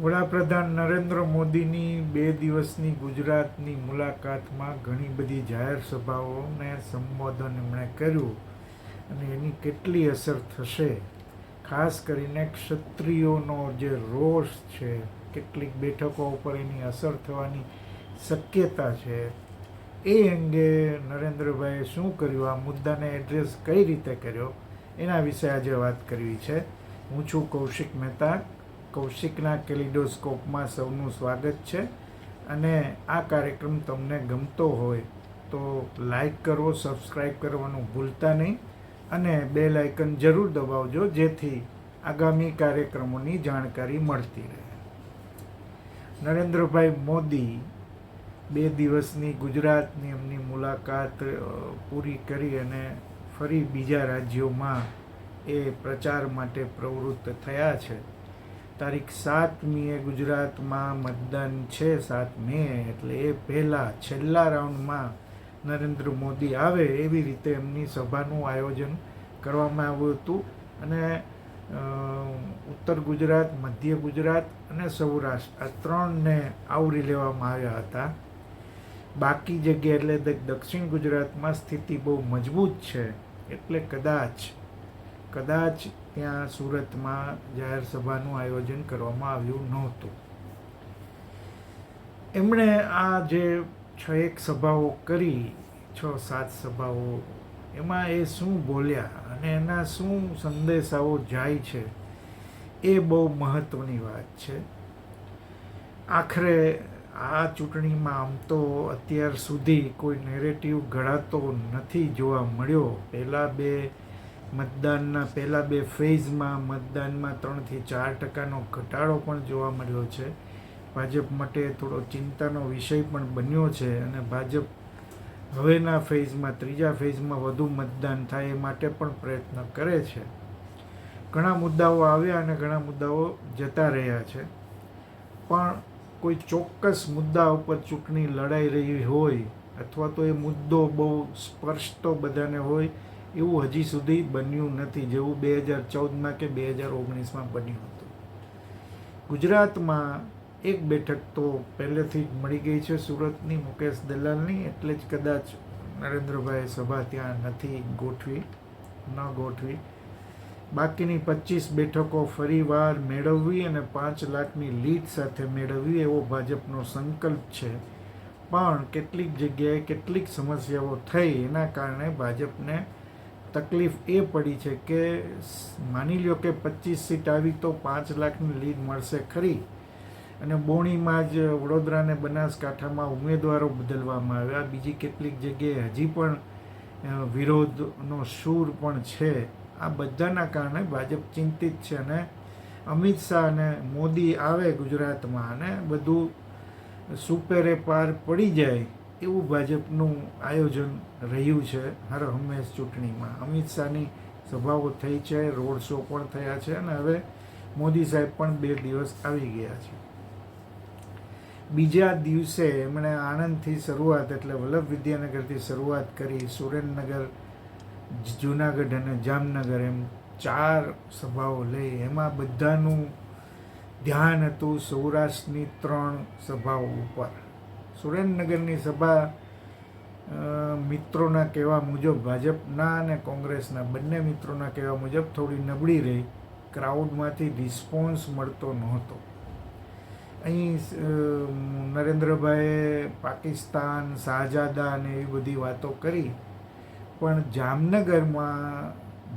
વડાપ્રધાન નરેન્દ્ર મોદીની બે દિવસની ગુજરાતની મુલાકાતમાં ઘણી બધી જાહેર સભાઓને સંબોધન એમણે કર્યું અને એની કેટલી અસર થશે? ખાસ કરીને ક્ષત્રિયોનો જે રોષ છે, કેટલીક બેઠકો ઉપર એની અસર થવાની શક્યતા છે. એ અંગે નરેન્દ્રભાઈએ શું કર્યું? આ મુદ્દાને એડ્રેસ કઈ રીતે કર્યો? એના વિશે આજે વાત કરવી છે. હું છું કૌશિક મહેતા. કૌશિકના કેલિડોસ્કોપમાં સૌનું સ્વાગત છે. અને આ કાર્યક્રમ તમને ગમતો હોય તો લાઈક કરો સબસ્ક્રાઈબ કરવાનું ભૂલતા નહીં. અને બે લાઇકન જરૂર દબાવજો, જેથી આગામી કાર્યક્રમોની જાણકારી મળતી રહે. નરેન્દ્રભાઈ મોદી બે દિવસની ગુજરાતની એમની મુલાકાત પૂરી કરી અને ફરી બીજા રાજ્યોમાં એ પ્રચાર માટે પ્રવૃત્ત થયા છે. તારીખ સાતમીએ ગુજરાતમાં મતદાન છે સાત મે એટલે એ પહેલાં, છેલ્લા રાઉન્ડમાં નરેન્દ્ર મોદી આવે એવી રીતે એમની સભાનું આયોજન કરવામાં આવ્યું હતું. અને ઉત્તર ગુજરાત, મધ્ય ગુજરાત અને સૌરાષ્ટ્ર આ ત્રણને આવરી લેવામાં આવ્યા હતા. બાકી જગ્યા એટલે દક્ષિણ ગુજરાતમાં સ્થિતિ બહુ મજબૂત છે. એટલે કદાચ કદાચ ત્યાં સુરતમાં જાહેર સભાનું આયોજન કરવામાં આવ્યું નહોતું. એમણે આ જે છ એક સભાઓ કરી, છ સાત સભાઓ, એમાં એ શું બોલ્યા અને એના શું સંદેશાઓ જાય છે, એ બહુ મહત્વની વાત છે. આખરે આ ચૂંટણીમાં આમ તો અત્યાર સુધી કોઈ નેરેટિવ ઘડાતો નથી જોવા મળ્યો. પહેલાં બે મતદાનના પહેલાં બે ફેઝમાં મતદાનમાં ત્રણથી ચાર ટકાનો ઘટાડો પણ જોવા મળ્યો છે. ભાજપ માટે થોડો ચિંતાનો વિષય પણ બન્યો છે અને ભાજપ હવેના ફેઝમાં, ત્રીજા ફેઝમાં વધુ મતદાન થાય એ માટે પણ પ્રયત્ન કરે છે. ઘણા મુદ્દાઓ આવ્યા અને ઘણા મુદ્દાઓ જતા રહ્યા છે. પણ કોઈ ચોક્કસ મુદ્દા ઉપર ચૂંટણી લડાઈ રહી હોય અથવા તો એ મુદ્દો બહુ સ્પષ્ટ બધાને હોય એવું હજી સુધી બન્યું નથી, જેવું બે હજાર ચૌદમાં કે બે હજાર ઓગણીસમાં બન્યું હતું. ગુજરાતમાં એક બેઠક તો પહેલેથી જ મળી ગઈ છે સુરતની મુકેશ દલાલની, એટલે જ કદાચ નરેન્દ્રભાઈ સભા ત્યાં નથી ગોઠવી, ન ગોઠવી. બાકીની પચીસ બેઠકો ફરીવાર મેળવવી અને પાંચ લાખની લીડ સાથે મેળવવી એવો ભાજપનો સંકલ્પ છે. પણ કેટલીક જગ્યાએ કેટલીક સમસ્યાઓ થઈ, એના કારણે ભાજપને તકલીફ એ પડી છે કે માની લ્યો કે પચીસ સીટ આવી તો પાંચ લાખની લીડ મળશે ખરી. અને બોણીમાં જ વડોદરાને બનાસકાંઠામાં ઉમેદવારો બદલવામાં આવ્યા. બીજી કેટલીક જગ્યાએ હજી પણ વિરોધનો સૂર પણ છે. આ બધાના કારણે ભાજપ ચિંતિત છે અને અમિત શાહ અને મોદી આવે ગુજરાતમાં અને બધું સુપેરે પાર પડી જાય. એવું ભાજપનું આયોજન રહ્યું છે હર હંમેશ ચૂંટણીમાં. અમિત શાહની સભાઓ થઈ છે, રોડ શો પણ થયા છે અને હવે મોદી સાહેબ પણ બે દિવસ આવી ગયા છે. બીજા દિવસે એમણે આણંદથી શરૂઆત એટલે વલ્લભ વિદ્યાનગરથી શરૂઆત કરી સુરેન્દ્રનગર, જૂનાગઢ અને જામનગર એમ ચાર સભાઓ લઈ. એમાં બધાનું ધ્યાન હતું સૌરાષ્ટ્રની ત્રણ સભાઓ ઉપર. સુરેન્દ્રનગરની સભા મિત્રોના કહેવા મુજબ, ભાજપના અને કોંગ્રેસના બંને મિત્રોના કહેવા મુજબ થોડી નબળી રહી. ક્રાઉડમાંથી રિસ્પોન્સ મળતો નહોતો. અહીં નરેન્દ્રભાઈએ પાકિસ્તાન શાહજાદા અને એવી બધી વાતો કરી. પણ જામનગરમાં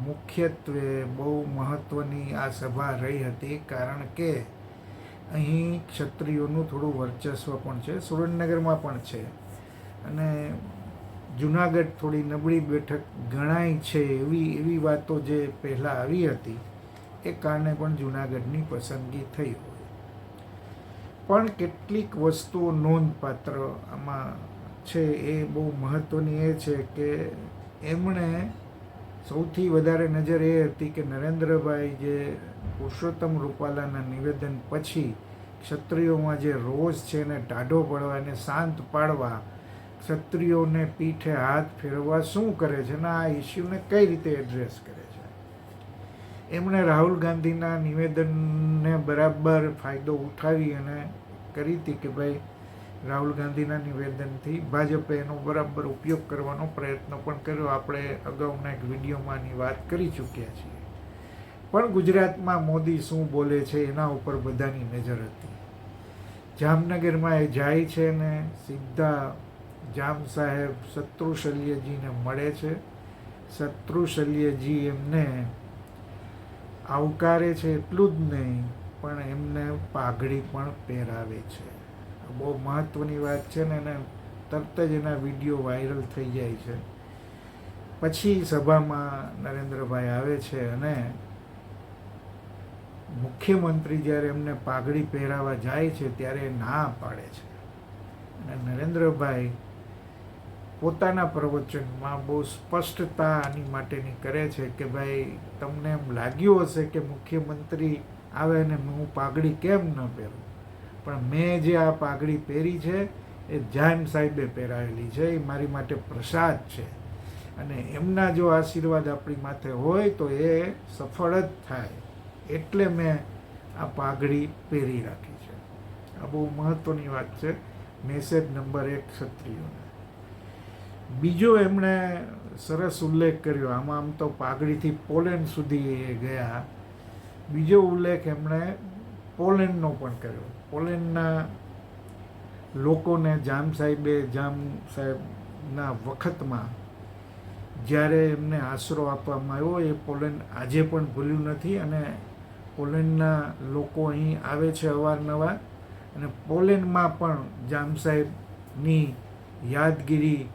મુખ્યત્વે બહુ મહત્ત્વની આ સભા રહી હતી કારણ કે અહીં ક્ષત્રિયોનું થોડું વર્ચસ્વ પણ છે, સુરેન્દ્રનગરમાં પણ છે. અને જુનાગઢ થોડી નબળી બેઠક ગણાય છે એવી એવી વાતો જે પહેલાં આવી હતી, એ કારણે પણ જુનાગઢની પસંદગી થઈ હોય. પણ કેટલીક વસ્તુઓ નોંધપાત્ર આમાં છે, એ બહુ મહત્ત્વની એ છે કે એમણે સૌથી વધારે નજર એ હતી કે નરેન્દ્રભાઈ જે પુરુષોત્તમ રૂપાલાના નિવેદન પછી ક્ષત્રિયોમાં જે રોષ છે એને ટાઢો પડવા એને શાંત પાડવા ક્ષત્રિયોને પીઠે હાથ ફેરવવા શું કરે છે અને આ ઇસ્યુને કઈ રીતે એડ્રેસ કરે છે? એમણે રાહુલ ગાંધીના નિવેદનને બરાબર ફાયદો ઉઠાવી અને કરી હતી કે ભાઈ, રાહુલ ગાંધીના નિવેદનથી ભાજપે એનો બરાબર ઉપયોગ કરવાનો પ્રયત્ન પણ કર્યો. આપણે અગાઉના એક વિડીયોમાં આની વાત કરી ચૂક્યા છીએ. પણ ગુજરાતમાં મોદી શું બોલે છે એના ઉપર બધાની નજર હતી. જામનગરમાં એ જાય છે ને સીધા જામ સાહેબ શત્રુશલ્યજીને મળે છે. શત્રુશલ્યજી એમને આવકારે છે એટલું જ નહીં, પણ એમને પાઘડી પણ પહેરાવે છે. બહુ મહત્ત્વની વાત છે ને એને તરત જ એના વીડિયો વાયરલ થઈ જાય છે. પછી સભામાં નરેન્દ્રભાઈ આવે છે અને મુખ્યમંત્રી જ્યારે એમને પાઘડી પહેરાવા જાય છે, ત્યારે ના પાડે છે. અને નરેન્દ્રભાઈ પોતાના પ્રવચનમાં બહુ સ્પષ્ટતા આની માટેની કરે છે કે ભાઈ, તમને એમ લાગ્યું હશે કે મુખ્યમંત્રી આવે ને હું પાઘડી કેમ ન પહેરું? પણ મેં જે આ પાઘડી પહેરી છે, એ જાન સાહેબે પહેરાવેલી છે, એ મારી માટે પ્રસાદ છે. અને એમના જો આશીર્વાદ આપણી માથે હોય તો એ સફળ જ થાય. એટલે મેં આ પાઘડી પહેરી રાખી છે. આ બહુ મહત્ત્વની વાત છે. મેસેજ નંબર એક ક્ષત્રિયોને. બીજો એમણે સરસ ઉલ્લેખ કર્યો. આમાં આમ તો પાઘડીથી પોલેન્ડ સુધી એ ગયા. બીજો ઉલ્લેખ એમણે પોલેન્ડનો પણ કર્યો. પોલેન્ડના લોકોને જામ સાહેબે, જામ સાહેબના વખતમાં જ્યારે એમને આશરો આપવામાં આવ્યો, એ પોલેન્ડ આજે પણ ભૂલ્યું નથી અને પોલેન્ડના લોકો અહીં આવે છે અવારનવાર. અને પોલેન્ડમાં પણ જામ સાહેબની યાદગીરી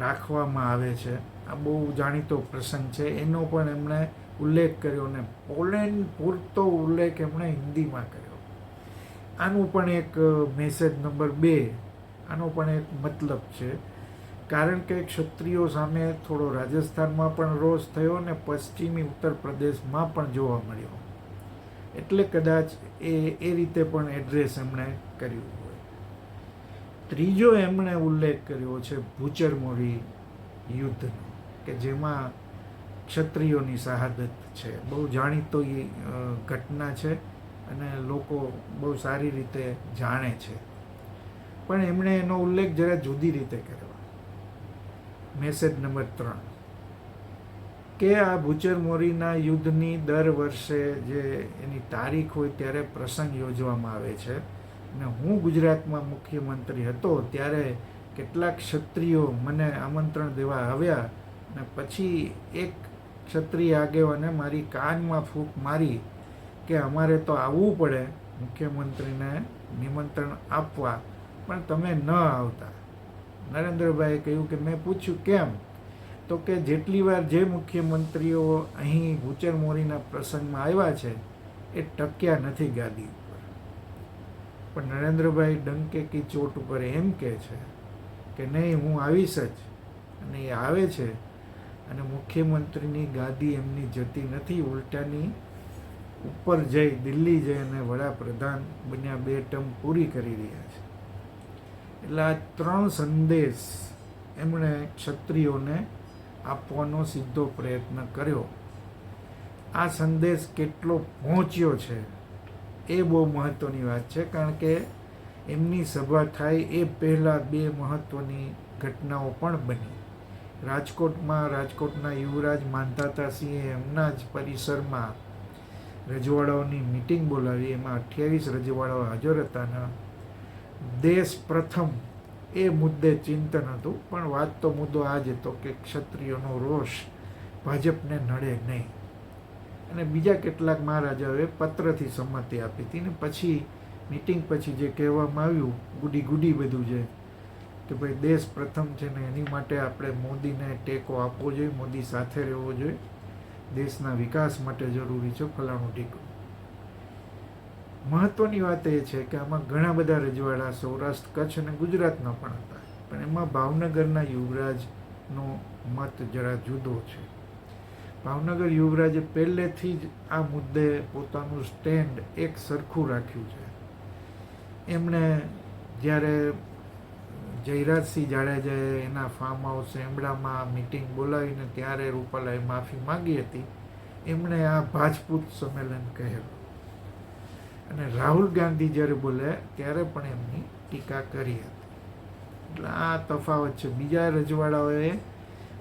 રાખવામાં આવે છે. આ બહુ જાણીતો પ્રસંગ છે. એનો પણ એમણે ઉલ્લેખ કર્યો અને પોલેન્ડ પૂરતો ઉલ્લેખ એમણે હિન્દીમાં કર્યો. આનું પણ એક મેસેજ નંબર બે, આનો પણ એક મતલબ છે. કારણ કે ક્ષત્રિયો સામે થોડો રાજસ્થાનમાં પણ રોષ થયો અને પશ્ચિમી ઉત્તર પ્રદેશમાં પણ જોવા મળ્યો. એટલે કદાચ એ એ રીતે પણ એડ્રેસ એમણે કર્યું હોય. ત્રીજો એમણે ઉલ્લેખ કર્યો છે ભૂચરમોરી યુદ્ધનો, કે જેમાં ક્ષત્રિયોની શહાદત છે. બહુ જાણીતો એ ઘટના છે અને લોકો બહુ સારી રીતે જાણે છે. પણ એમણે એનો ઉલ્લેખ જરા જુદી રીતે કર્યો. મેસેજ નંબર ત્રણ. કે આ ભૂચર મોરીના યુદ્ધની દર વર્ષે જે એની તારીખ હોય ત્યારે પ્રસંગ યોજવામાં આવે છે. અને હું ગુજરાતમાં મુખ્યમંત્રી હતો ત્યારે કેટલાક ક્ષત્રિયો મને આમંત્રણ દેવા આવ્યા અને પછી એક ક્ષત્રિય આગેવાને મારી કાનમાં ફૂંક મારી કે અમારે તો આવવું પડે મુખ્યમંત્રીને નિમંત્રણ આપવા, પણ તમે ન આવતા. નરેન્દ્રભાઈએ કહ્યું કે મેં પૂછ્યું કેમ? તો કે જેટલી વાર જે મુખ્યમંત્રીઓ અહીં ગુચર મોરીના પ્રસંગમાં આવ્યા છે, એ ટક્યા નથી ગાદી ઉપર. પણ નરેન્દ્રભાઈ ડંકે કી ચોટ ઉપર એમ કહે છે કે નહીં, હું આવીશ જ. અને એ આવે છે. અને મુખ્યમંત્રીની ગાદી એમની જતી નથી, ઉલટાની ઉપર જઈ દિલ્હી જઈ અને વડાપ્રધાન બન્યા બે ટર્મ પૂરી કરી રહ્યા છે. એટલે આ ત્રણ સંદેશ એમણે ક્ષત્રિયોને આપવાનો સીધો પ્રયત્ન કર્યો. આ સંદેશ કેટલો પહોંચ્યો છે એ બહુ મહત્ત્વની વાત છે, કારણ કે એમની સભા થાય એ પહેલાં બે મહત્ત્વની ઘટનાઓ પણ બની. રાજકોટમાં રાજકોટના યુવરાજ માંધાતાસિંહે એમના જ પરિસરમાં રજવાડાઓની મિટિંગ બોલાવી. એમાં અઠ્યાવીસ રજવાડાઓ હાજર હતા દેશ પ્રથમ એ મુદ્દે ચિંતન હતું. પણ વાત તો મુદ્દો આ જ હતો કે ક્ષત્રિયોનો રોષ ભાજપને નડે નહીં. અને બીજા કેટલાક મહારાજાઓએ પત્રથી સંમતિ આપી હતી ને પછી મિટિંગ પછી જે કહેવામાં આવ્યું, ગુડી ગુડી બધું છે કે ભાઈ દેશ પ્રથમ છે ને એની માટે આપણે મોદીને ટેકો આપવો જોઈએ, મોદી સાથે રહેવો જોઈએ. દેશના વિકાસ માટે જરૂરી છે, ફલાણું ટીકું. મહત્વની વાત એ છે કે આમાં ઘણા બધા રજવાડા સૌરાષ્ટ્ર, કચ્છ અને ગુજરાતના પણ હતા. પણ એમાં ભાવનગરના યુવરાજનો મત જરા જુદો છે. ભાવનગર યુવરાજે પહેલેથી જ આ મુદ્દે પોતાનું સ્ટેન્ડ એક સરખું રાખ્યું છે. એમણે જ્યારે જયરાજસિંહ જાડેજાએ એના ફાર્મ હાઉસ એમડામાં મિટિંગ બોલાવીને ત્યારે રૂપાલાએ માફી માંગી હતી, એમણે આ ભાજપૂત સંમેલન કહેલું. અને રાહુલ ગાંધી જ્યારે બોલ્યા ત્યારે પણ એમની ટીકા કરી હતી. એટલે આ તફાવત છે. બીજા રજવાડાઓએ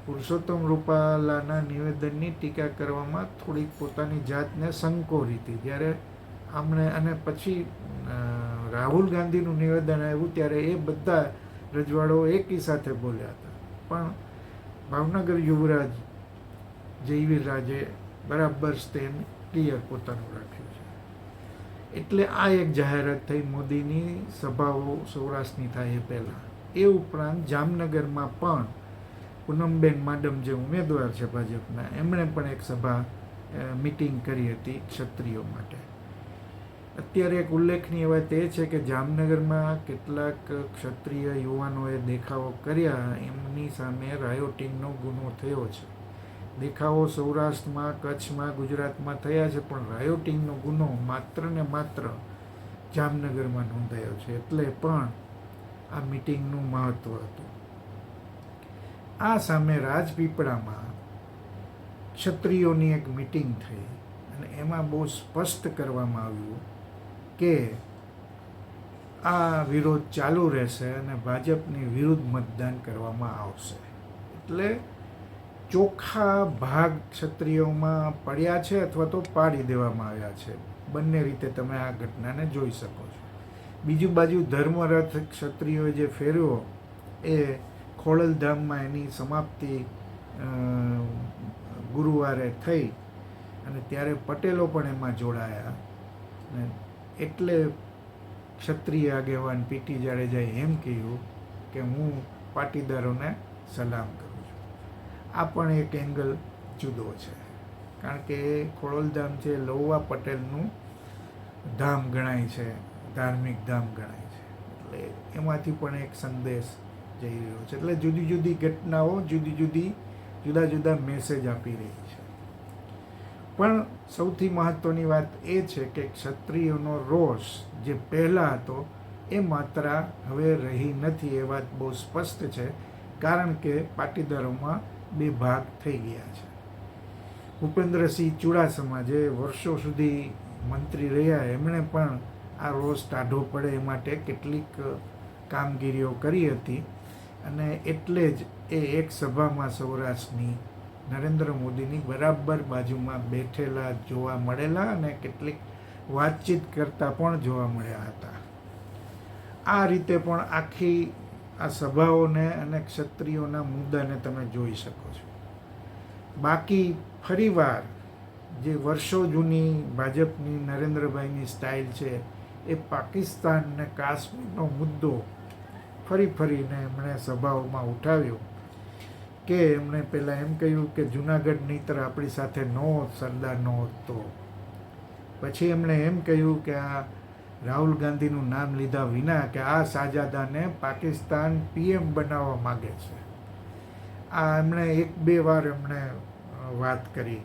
પુરુષોત્તમ રૂપાલાના નિવેદનની ટીકા કરવામાં થોડીક પોતાની જાતને સંકોરી હતી. જ્યારે આમણે અને પછી રાહુલ ગાંધીનું નિવેદન આવ્યું ત્યારે એ બધા રજવાડો એકી સાથે બોલ્યા હતા. પણ ભાવનગર યુવરાજ, જયવીર રાજે બરાબર સ્ટેન્ડ ક્લિયર પોતાનું રાખ્યું છે. એટલે આ એક જાહેરાત થઈ મોદીની સભાઓ સૌરાષ્ટ્રની થાય એ પહેલાં. એ ઉપરાંત જામનગરમાં પણ પૂનમબેન માડમ જે ઉમેદવાર છે ભાજપના, એમણે પણ એક સભા મિટિંગ કરી હતી ક્ષત્રિયો માટે. અત્યારે એક ઉલ્લેખનીય વાત એ છે કે જામનગરમાં કેટલાક ક્ષત્રિય યુવાનોએ દેખાવો કર્યા, એમની સામે રાયોટિંગનો ગુનો થયો છે. દેખાવો સૌરાષ્ટ્રમાં, કચ્છમાં, ગુજરાતમાં થયા છે, પણ રાયોટિંગનો ગુનો માત્ર ને માત્ર જામનગરમાં નોંધાયો છે. એટલે પણ આ મિટિંગનું મહત્વ હતું. આ સામે રાજપીપળામાં ક્ષત્રિયોની એક મિટિંગ થઈ અને એમાં બહુ સ્પષ્ટ કરવામાં આવ્યું કે આ વિરોધ ચાલુ રહેશે અને ભાજપની વિરુદ્ધ મતદાન કરવામાં આવશે. એટલે ચોખ્ખા ભાગ ક્ષત્રિયોમાં પડ્યા છે અથવા તો પાડી દેવામાં આવ્યા છે. બંને રીતે તમે આ ઘટનાને જોઈ શકો છો. બીજું બાજુ ધર્મરથ ક્ષત્રિયોએ જે ફેર્યો એ ખોડલધામમાં એની સમાપ્તિ ગુરુવારે થઈ અને ત્યારે પટેલો પણ એમાં જોડાયા ને એટલે ક્ષત્રિય આગેવાન પીટી જાડેજાએ એમ કહ્યું કે હું પાટીદારોને સલામ કરું. આ પણ એક એંગલ જુદો છે. કારણ કે ખોડલધામ છે, લૌવા પટેલનું ધામ ગણાય છે, ધાર્મિક ધામ ગણાય છે. એટલે એમાંથી પણ એક સંદેશ જઈ રહ્યો છે. એટલે જુદી જુદી ઘટનાઓ, જુદી જુદી, જુદા જુદા મેસેજ આપી રહી છે. પણ સૌથી મહત્ત્વની વાત એ છે કે ક્ષત્રિયોનો રોષ જે પહેલાં હતો, એ માત્રા હવે રહી નથી એ વાત બહુ સ્પષ્ટ છે. કારણ કે પાટીદારોમાં બે ભાગ થઈ ગયા છે. ભૂપેન્દ્રસિંહ ચુડાસમા જે વર્ષો સુધી મંત્રી રહ્યા, એમણે પણ આ રોષ ટાઢો પડે એ માટે કેટલીક કામગીરીઓ કરી હતી અને એટલે જ એ એક સભામાં સૌરાષ્ટ્રની નરેન્દ્ર મોદીની બરાબર બાજુમાં બેઠેલા જોવા મળેલા અને કેટલીક વાતચીત કરતા પણ જોવા મળ્યા હતા. આ રીતે પણ આખી આ સભાઓને અને ક્ષત્રિયોના મુદ્દાને તમે જોઈ શકો છો. બાકી ફરીવાર જે વર્ષો જૂની ભાજપની નરેન્દ્રભાઈની સ્ટાઇલ છે, એ પાકિસ્તાન ને કાશ્મીરનો મુદ્દો ફરી ફરીને એમણે સભાઓમાં ઉઠાવ્યો કે એમણે પહેલાં એમ કહ્યું કે જુનાગઢ નહીતર આપણી સાથે ન સરદાર ન હોત તો. પછી એમણે એમ કહ્યું કે આ રાહુલ ગાંધીનું નામ લીધા વિના કે આ શાહજાદાને પાકિસ્તાન પીએમ બનાવવા માગે છે. આ એમણે એક બે વાર એમણે વાત કરી.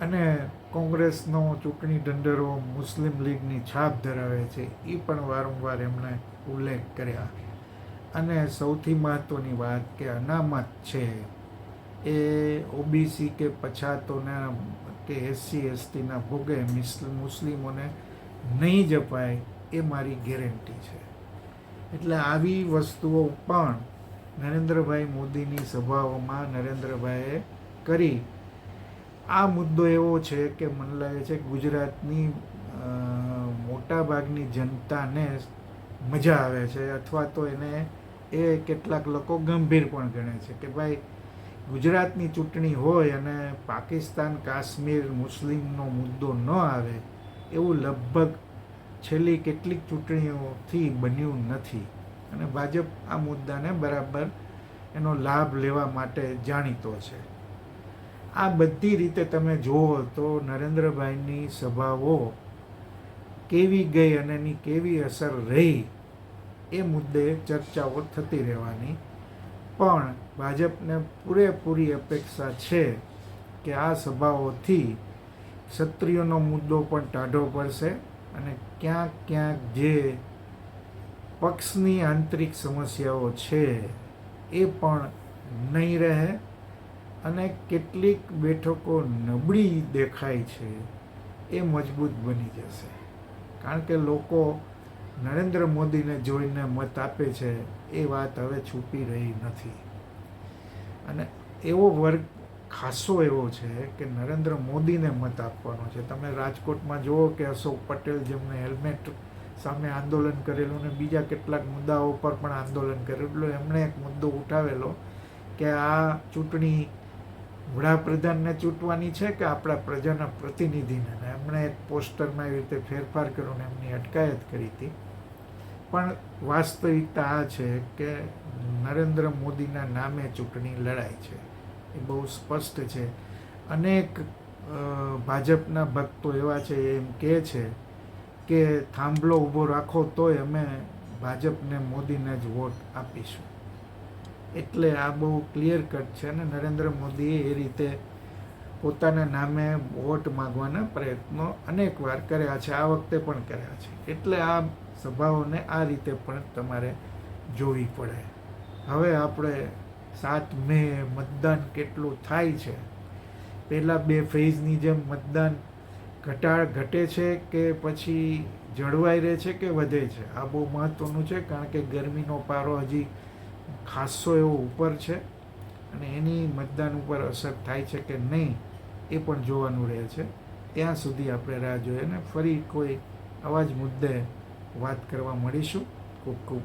અને કોંગ્રેસનો ચૂંટણી ઢંઢરો મુસ્લિમ લીગની છાપ ધરાવે છે એ પણ વારંવાર એમણે ઉલ્લેખ કર્યા. અને સૌથી મહત્ત્વની વાત કે અનામત છે, એ ઓબીસી કે પછાતોના કે એસસી, એસટીના ભોગે મિસ- મુસ્લિમોને નહીં જપાય એ મારી ગેરંટી છે. એટલે આવી વસ્તુઓ પણ નરેન્દ્રભાઈ મોદીની સભાઓમાં નરેન્દ્રભાઈએ કરી. આ મુદ્દો એવો છે કે મને લાગે છે ગુજરાતની મોટાભાગની જનતાને મજા આવે છે અથવા તો એને એ કેટલાક લોકો ગંભીર પણ ગણે છે કે ભાઈ, ગુજરાતની ચૂંટણી હોય અને પાકિસ્તાન કાશ્મીર મુસ્લિમનો મુદ્દો ન આવે એવું લગભગ છેલ્લી કેટલીક ચૂંટણીઓથી બન્યું નથી. અને ભાજપ આ મુદ્દાને બરાબર એનો લાભ લેવા માટે જાણીતો છે. આ બધી રીતે તમે જુઓ તો નરેન્દ્રભાઈની સભાઓ કેવી ગઈ અને એની કેવી અસર રહી એ મુદ્દે ચર્ચાઓ થતી રહેવાની. પણ ભાજપને પૂરેપૂરી અપેક્ષા છે કે આ સભાઓથી ક્ષત્રિયોનો મુદ્દો પણ ટાઢો પડશે અને ક્યાંક ક્યાંક જે પક્ષની આંતરિક સમસ્યાઓ છે એ પણ નહીં રહે અને કેટલીક બેઠકો નબળી દેખાય છે એ મજબૂત બની જશે. કારણ કે લોકો નરેન્દ્ર મોદીને જોઈને મત આપે છે એ વાત હવે છૂપી રહી નથી. અને એવો વર્ગ ખાસો એવો છે કે નરેન્દ્ર મોદીને મત આપવાનો છે. તમે રાજકોટમાં જુઓ કે અશોક પટેલ જેમને હેલ્મેટ સામે આંદોલન કરેલું ને બીજા કેટલાક મુદ્દાઓ પર પણ આંદોલન કરેલું એમણે એક મુદ્દો ઉઠાવેલો કે આ ચૂંટણી વડાપ્રધાનને ચૂંટવાની છે કે આપણા પ્રજાના પ્રતિનિધિને? એમણે એક પોસ્ટરમાં એવી રીતે ફેરફાર કર્યો ને એમની અટકાયત કરી હતી. પણ વાસ્તવિકતા આ છે કે નરેન્દ્ર મોદીના નામે ચૂંટણી લડાય છે. એ બહુ સ્પષ્ટ છે. અનેક ભાજપના ભક્તો એવા છે એમ કહે છે કે થાંભલો ઊભો રાખો તોય અમે ભાજપને મોદીને જ વોટ આપીશું. એટલે આ બહુ ક્લિયર કટ છે અને નરેન્દ્ર મોદીએ એ રીતે પોતાના નામે વોટ માગવાના પ્રયત્નો અનેક વાર કર્યા છે, આ વખતે પણ કર્યા છે. એટલે આ સભાઓને આ રીતે પણ તમારે જોવી પડે. હવે આપણે સાત મે મતદાન કેટલું થાય છે? પહેલાં બે ફેઝની જેમ મતદાન ઘટા ઘટે છે કે પછી જળવાઈ રહે છે કે વધે છે? આ બહુ મહત્ત્વનું છે કારણ કે ગરમીનો પારો હજી ખાસો એવો ઉપર છે અને એની મતદાન ઉપર અસર થાય છે કે નહીં એ પણ જોવાનું રહે છે. ત્યાં સુધી આપણે રાહ જોઈએ અને ફરી કોઈ આવા જ મુદ્દે વાત કરવા મળીશું. ખૂબ ખૂબ